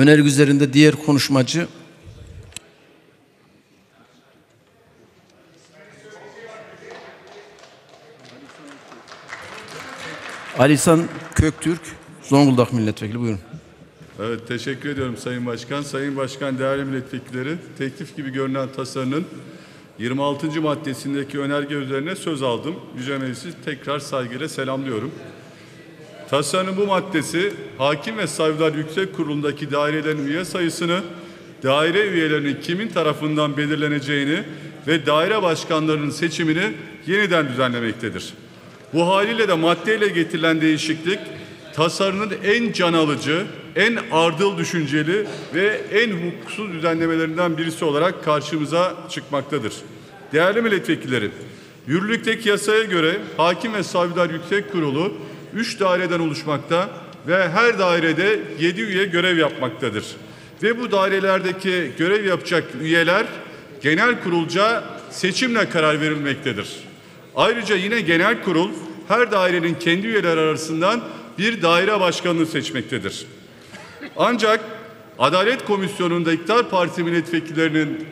Önerge üzerinde diğer konuşmacı Alisan Köktürk, Zonguldak Milletvekili. Buyurun. Evet, teşekkür ediyorum Sayın Başkan. Sayın Başkan, değerli milletvekilleri, teklif gibi görünen tasarının 26. maddesindeki önerge üzerine söz aldım. Yüce Meclisi tekrar saygıyla selamlıyorum. Tasarının bu maddesi, Hakim ve Savcılar Yüksek Kurulu'ndaki dairelerin üye sayısını, daire üyelerinin kimin tarafından belirleneceğini ve daire başkanlarının seçimini yeniden düzenlemektedir. Bu haliyle de maddeyle getirilen değişiklik tasarının en can alıcı, en ardıl düşünceli ve en hukuksuz düzenlemelerinden birisi olarak karşımıza çıkmaktadır. Değerli milletvekilleri, yürürlükteki yasaya göre Hakim ve Savcılar Yüksek Kurulu 3 daireden oluşmakta ve her dairede 7 üye görev yapmaktadır. Ve bu dairelerdeki görev yapacak üyeler genel kurulca seçimle karar verilmektedir. Ayrıca yine genel kurul her dairenin kendi üyeleri arasından bir daire başkanını seçmektedir. Ancak Adalet Komisyonu'nda İktidar Partisi milletvekillerinin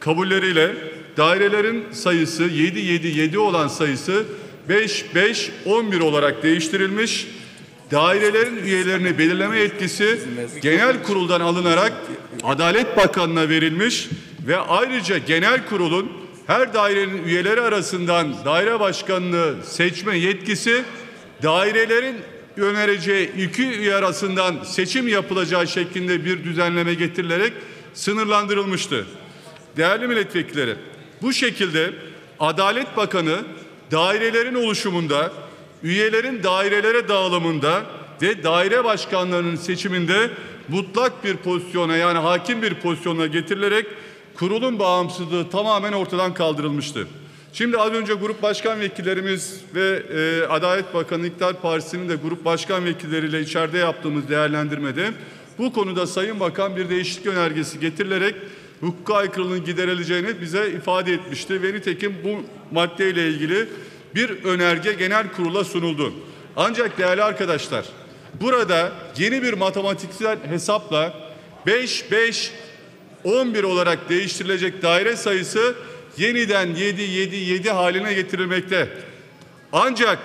kabulleriyle dairelerin sayısı 7 7 7 olan sayısı 5 5 11 olarak değiştirilmiş. Dairelerin üyelerini belirleme yetkisi genel kuruldan alınarak Adalet Bakanı'na verilmiş ve ayrıca genel kurulun her dairenin üyeleri arasından daire başkanını seçme yetkisi dairelerin önereceği iki üye arasından seçim yapılacağı şeklinde bir düzenleme getirilerek sınırlandırılmıştı. Değerli milletvekilleri, bu şekilde Adalet Bakanı dairelerin oluşumunda, üyelerin dairelere dağılımında ve daire başkanlarının seçiminde mutlak bir pozisyona yani hakim bir pozisyona getirilerek kurulun bağımsızlığı tamamen ortadan kaldırılmıştı. Şimdi az önce grup başkan vekillerimiz ve e, Adalet Bakanı İktidar Partisi'nin de grup başkan vekilleriyle içeride yaptığımız değerlendirmede bu konuda Sayın Bakan bir değişiklik önergesi getirilerek hukuka aykırılığının giderileceğini bize ifade etmişti. Ve nitekim bu maddeyle ilgili bir önerge genel kurula sunuldu. Ancak değerli arkadaşlar burada yeni bir matematiksel hesapla 5 5 11 olarak değiştirilecek daire sayısı yeniden 7 7 7 haline getirilmekte. Ancak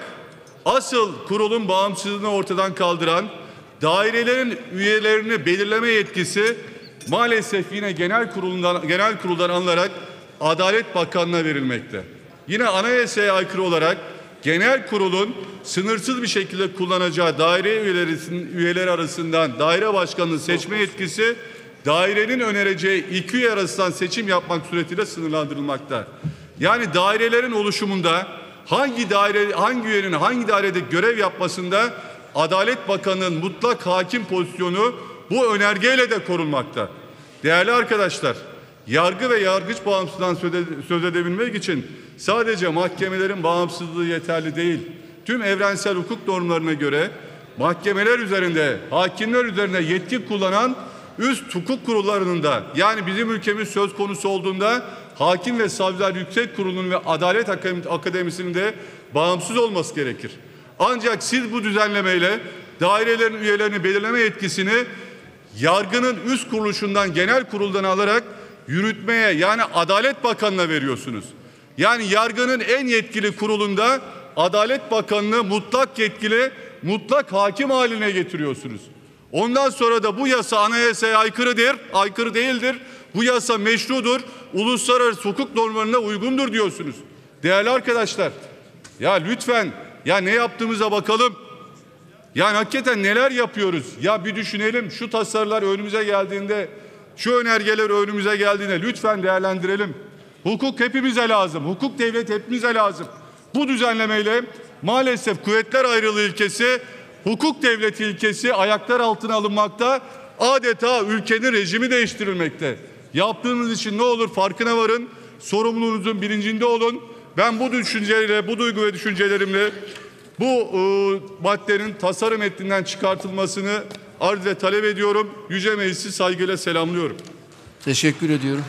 asıl kurulun bağımsızlığını ortadan kaldıran dairelerin üyelerini belirleme yetkisi maalesef yine genel kurulundan genel kuruldan alınarak Adalet Bakanlığı'na verilmekte. Yine anayasaya aykırı olarak genel kurulun sınırsız bir şekilde kullanacağı daire üyeleri, üyeleri arasından daire başkanını seçme yetkisi dairenin önereceği iki üye arasından seçim yapmak suretiyle sınırlandırılmakta. Yani dairelerin oluşumunda hangi daire hangi üyenin hangi dairede görev yapmasında Adalet Bakanı'nın mutlak hakim pozisyonu bu önergeyle de korunmakta. Değerli arkadaşlar, yargı ve yargıç bağımsızlığından söz edebilmek için sadece mahkemelerin bağımsızlığı yeterli değil. Tüm evrensel hukuk normlarına göre mahkemeler üzerinde, hakimler üzerinde yetki kullanan üst hukuk kurullarının da yani bizim ülkemiz söz konusu olduğunda Hakim ve Savcılar Yüksek Kurulu'nun ve Adalet Akademisi'nin de bağımsız olması gerekir. Ancak siz bu düzenlemeyle dairelerin üyelerini belirleme yetkisini yargının üst kuruluşundan genel kuruldan alarak yürütmeye yani Adalet Bakanı'na veriyorsunuz. Yani yargının en yetkili kurulunda Adalet Bakanı'nı mutlak yetkili, mutlak hakim haline getiriyorsunuz. Ondan sonra da bu yasa anayasaya aykırıdır, aykırı değildir. Bu yasa meşrudur, uluslararası hukuk normlarına uygundur diyorsunuz. Değerli arkadaşlar, ya lütfen ya ne yaptığımıza bakalım. Yani hakikaten neler yapıyoruz? Ya bir düşünelim şu tasarılar önümüze geldiğinde, şu önergeler önümüze geldiğinde lütfen değerlendirelim. Hukuk hepimize lazım. Hukuk devlet hepimize lazım. Bu düzenlemeyle maalesef kuvvetler ayrılığı ilkesi, hukuk devleti ilkesi ayaklar altına alınmakta. Adeta ülkenin rejimi değiştirilmekte. Yaptığınız için ne olur farkına varın. Sorumluluğunuzun bilincinde olun. Ben bu düşünceyle, bu duygu ve düşüncelerimle bu e, maddenin tasarım metninden çıkartılmasını arz ve talep ediyorum. Yüce Meclisi saygıyla selamlıyorum. Teşekkür ediyorum.